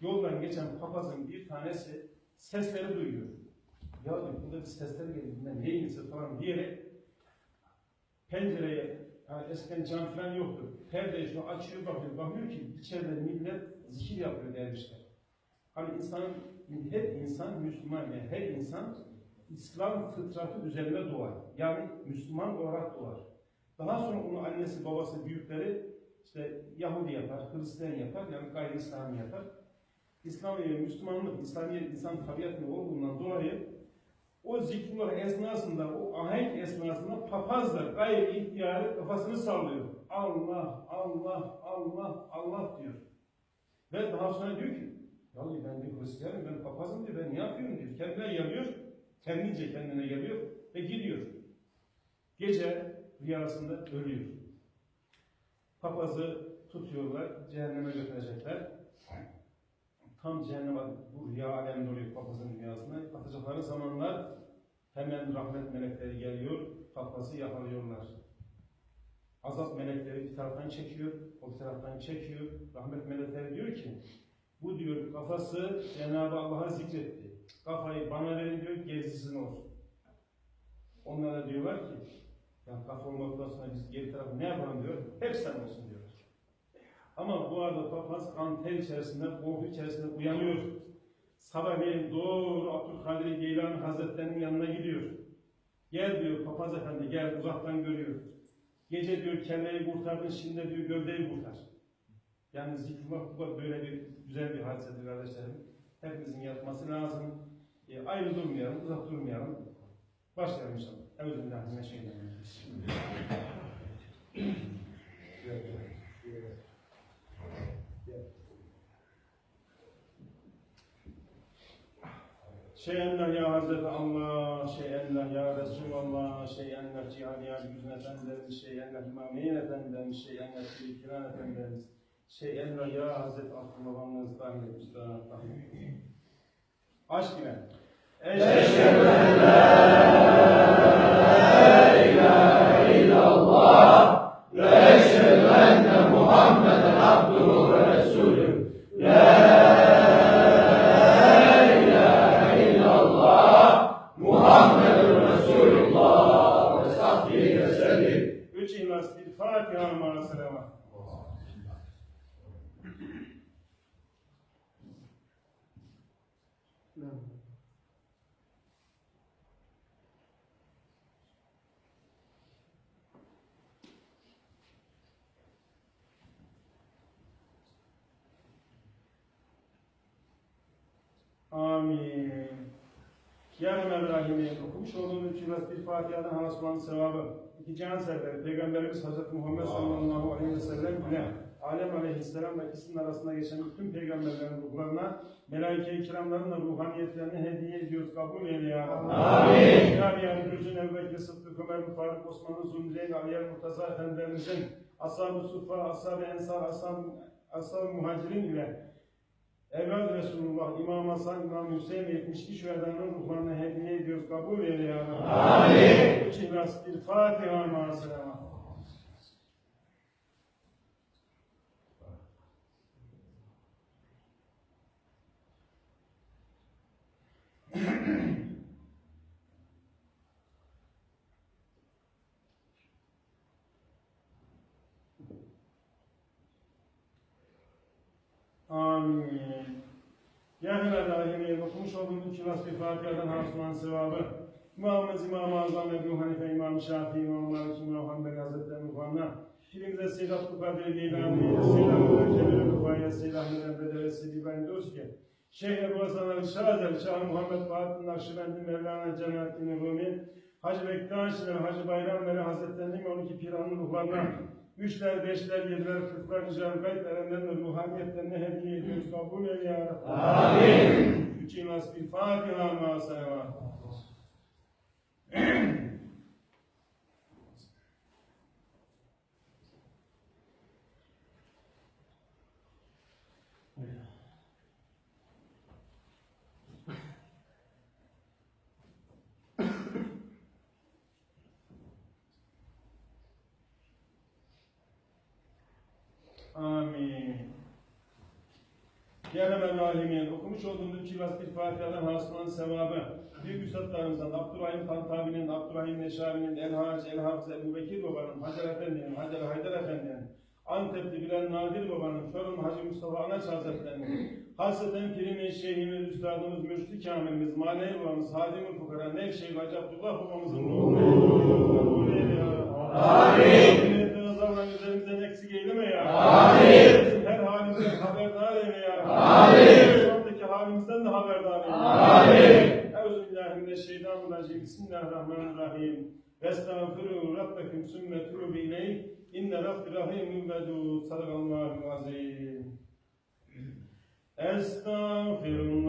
Yoldan geçen papazın bir tanesi sesleri duyuyor. Ya diyor burada bir sesler geliyor. Bunlar neyin sesi falan diyerek pencereye yani eskiden cam falan yoktu. Perdeyi şunu açıyor bakıyor. Bakıyor ki içeride millet zikir yapıyor dervişler. Hani insanın, her insan Müslüman yani her insan İslam fıtratı üzerinde doğar. Yani Müslüman olarak doğar. Daha sonra onu annesi, babası, büyükleri işte Yahudi yapar, Hristiyan yapar, yani gayri İslami yapar. İslam ve Müslümanlık, İslami insan tabiatı olduğundan dolayı o zikrullah esnasında, o ahenk esnasında papaz gayri ihtiyarı kafasını sallıyor. Allah, Allah, Allah, Allah diyor. Ve daha sonra diyor ki, diyor, ben bir Hristiyanım, ben papazım diyor, ben ne yapıyorum diyor. Kendine geliyor, kendince kendine geliyor ve gidiyor. Gece rüyasında ölüyor. Papazı tutuyorlar, cehenneme götürecekler. Tam cehenneme, bu rüya alemde oluyor papazın rüyasında. Atacakları zamanlar hemen rahmet melekleri geliyor, papazı yakalıyorlar. Azap melekleri bir taraftan çekiyor, o bir taraftan çekiyor. Rahmet melekleri diyor ki, bu diyor kafası Cenab-ı Allah'a zikretti. Kafayı bana verin diyor, gerisinin olsun. Onlar da diyorlar ki, ya kafa olmaktan sonra biz geri tarafı ne yapalım diyor, hep sen olsun diyorlar. Ama bu arada papaz kan ter içerisinde, korku içerisinde uyanıyor. Sabahleyin doğru Abdülkadir Geylani Hazretleri'nin yanına gidiyor. Gel diyor papaz efendi gel uzaktan görüyor. Gece diyor kelleyi kurtardın şimdi diyor gövdeyi kurtar. Yani zikrullah bu da böyle bir güzel bir hadisedir kardeşlerim. Hepimizin yapması lazım. E, ayrı durmayalım, uzak durmayalım. Başlayalım inşallah. Euzubillahimineşşeytanirracim. Şeyenler ya Hazreti Allah, şeyenler ya Resulallah, şeyenler Cihadi ya Güzün Efendimiz, şeyenler İmamiyen Efendimiz, şeyenler Kiran Efendimiz, şeyenler ya Hazreti Abdullah babamız dahil Üstad dahil. Aşk ile. Eşhedü en Üç İhlas bir Fatiha ma'as selavat. Amin. Ya Rahman Rahim'i okumuş olduğumuz yılas bir Fatiha'dan hasılan sevabı. İki can seferi Peygamberimiz Hazreti Muhammed sallallahu aleyhi ve sellem ile Alem aleyhisselam ve ikisinin arasında geçen bütün peygamberlerin ruhlarına melaike-i kiramların da ruhaniyetlerini hediye ediyoruz. Kabul eyle ya Rabbi. Amin. Ya Yardımcın Ebu Bekir Sıddık Ömer Faruk Osman'ın Zümreyn Aliyer Murtaza Efendilerimizin Ashab-ı Suffa, Ashab-ı Ensar, Ashab- Ashab-ı Muhacirin ile Evlad Resulullah, İmam Hasan, İmam Hüseyin ve 72 şühedanın ruhlarına hediye ediyoruz. Kabul eyle ya Rabbi. Amin. İhlas, bir Fatiha ma'as selamat. Amin. Helal Rahim'i okumuş olduğumuz iki vasfi Fatiha'dan hasılan sevabı. İmamımız İmam-ı Azam Ebu Hanife, İmam Şafii, İmam Malik, İmam Hanbel Hazretleri'nin ruhuna, Dilimize Seyyid Abdülkadir Geylani, Seyyid Abdülkadir Cebel Rufa'ya, Seyyid Ahmet Emre'de ve Seyyid İbrahim Özge, Şeyh Ebu Hasan Ali Şazel, Şah Muhammed Bahattin Nakşibendi Mevlana Cemalettin Rumi, Hacı Bektaş ve Hacı Bayram Veli Hazretleri'nin 12 piranın ruhlarına, Üçler, beşler, yediler, kırklar, rical gayb erenlerin ruhaniyetlerine hediye ediyoruz. Kabul eyle ya Rabbi. Amin. Üç İhlas bir Fatiha ma Amin. Rabbel Alemin, okumuş olduğumuz iki vasfı Fatiha'dan hasılan sevabı, büyük üstadlarımızdan Abdurrahim Kantabi'nin, Abdurrahim Neşabi'nin, El Hac, El Hafız, Ebu Bekir Baba'nın, Hacer Efendi'nin, Hacer Haydar Efendi'nin, Antep'te bilen Nadir Baba'nın, Çorum Hacı Mustafa Anaç Hazretleri'nin, hasreten Pirimiz, Şeyhimiz, Üstadımız, Mürşid-i Kamilimiz, Manevi Babamız, Hadim-ül Fukara, Nevşehir Hacı Abdullah Babamızın ruhunu kabul eyle ya. Amin. Azabından üzerimizden eksik eyleme ya. Amin. Bizim her halimizden haberdar eyle ya. Amin. Şu andaki halimizden de haberdar eyle. Amin. Euzubillahimineşşeytanirracim. Bismillahirrahmanirrahim. Estağfiru Rabbekum sümme tûbü ileyh. İnne Rabbi rahîmün vedûd. Sadakallahu azim. Estağfirullahel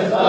Yes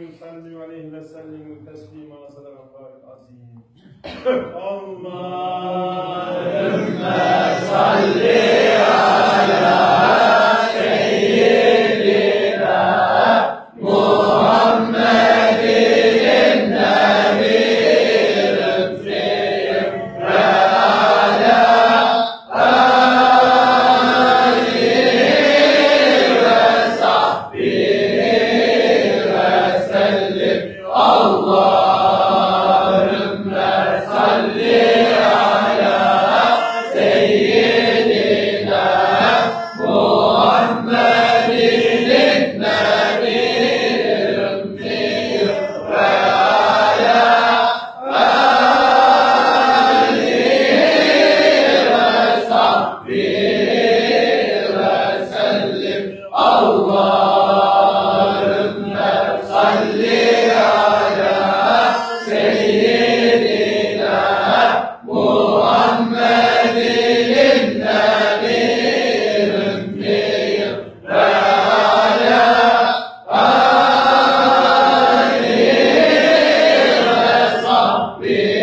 âmenû sallû aleyhi ve sellemû teslîmâ. Sadakallâhul azîm. Amém.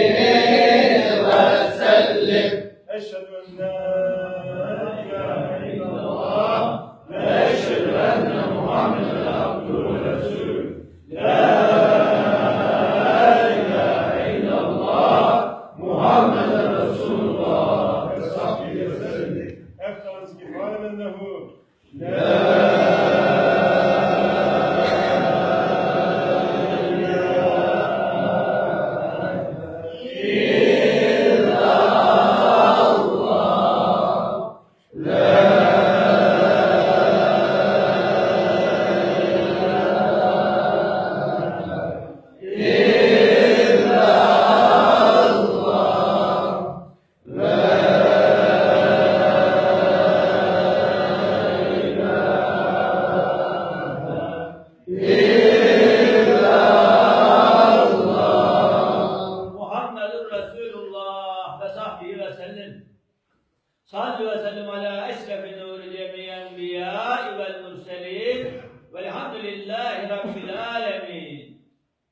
لله رب العالمين.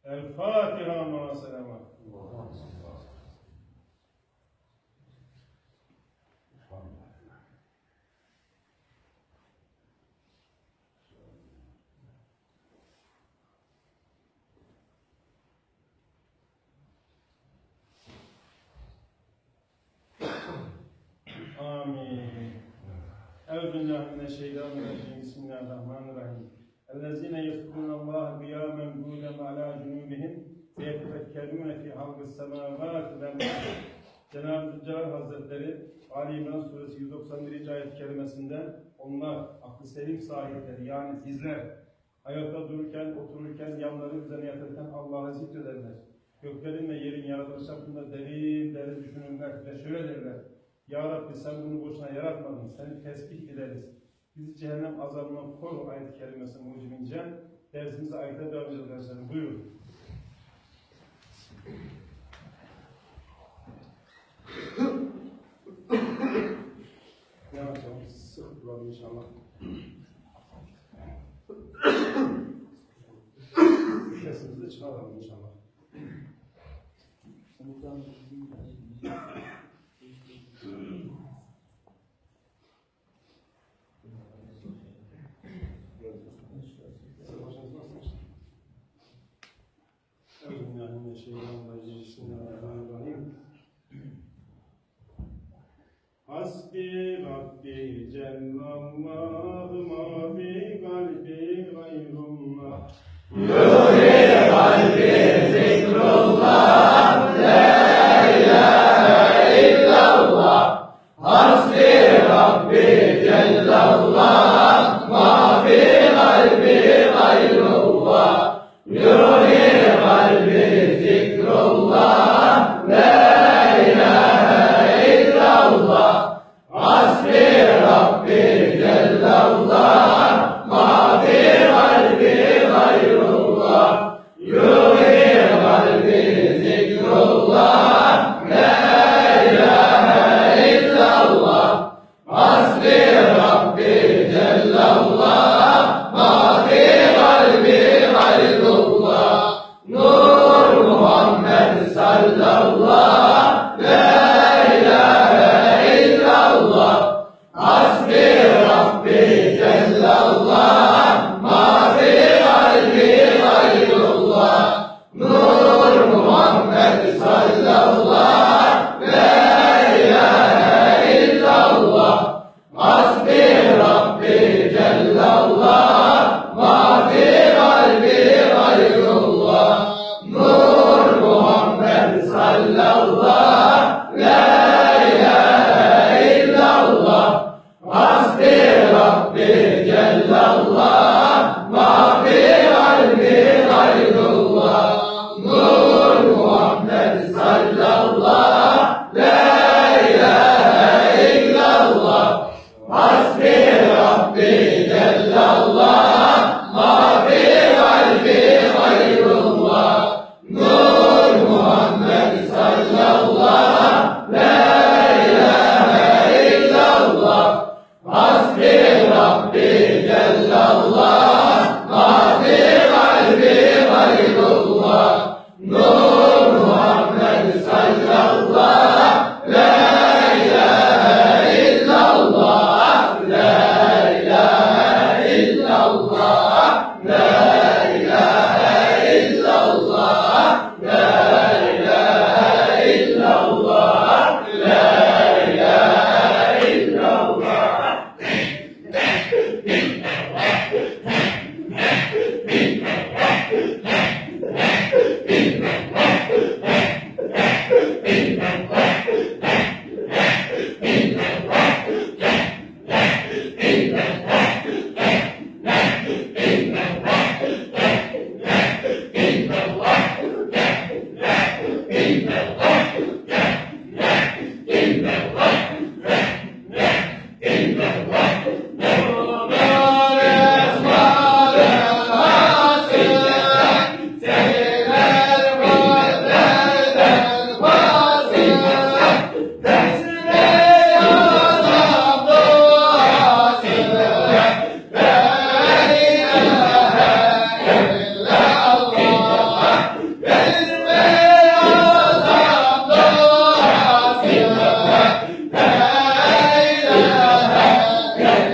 الفاتحة مع السلامة آمين. أعوذ بالله من الشيطان الرجيم. بسم الله الرحمن قِيَامًا قُعُودًا وَعَلَى جُنُوبِهِمْ وَيَتَفَكَّرُونَ فِي خَلْقِ السَّمَاوَاتِ وَالْأَرْضِ Cenab-ı Zülcelal Hazretleri Ali İmran Suresi 191. ayet-i kerimesinde onlar aklı selim sahipleri yani bizler hayatta dururken, otururken, yanları üzerine yatarken Allah'ı zikrederler. Göklerin ve yerin yaratılışı hakkında derin derin düşünürler ve şöyle derler. Ya Rabbi sen bunu boşuna yaratmadın, seni tesbih ederiz. Bizi cehennem azabından koru ayet-i kerimesi mucibince dersimize ayete devam edeceğiz arkadaşlar. Buyurun. Ne yapacağım? Sık duralım inşallah. Sesimizi çıkaralım inşallah. Bismillahirrahmanirrahim. Hasbi Rabbi Cellallah ma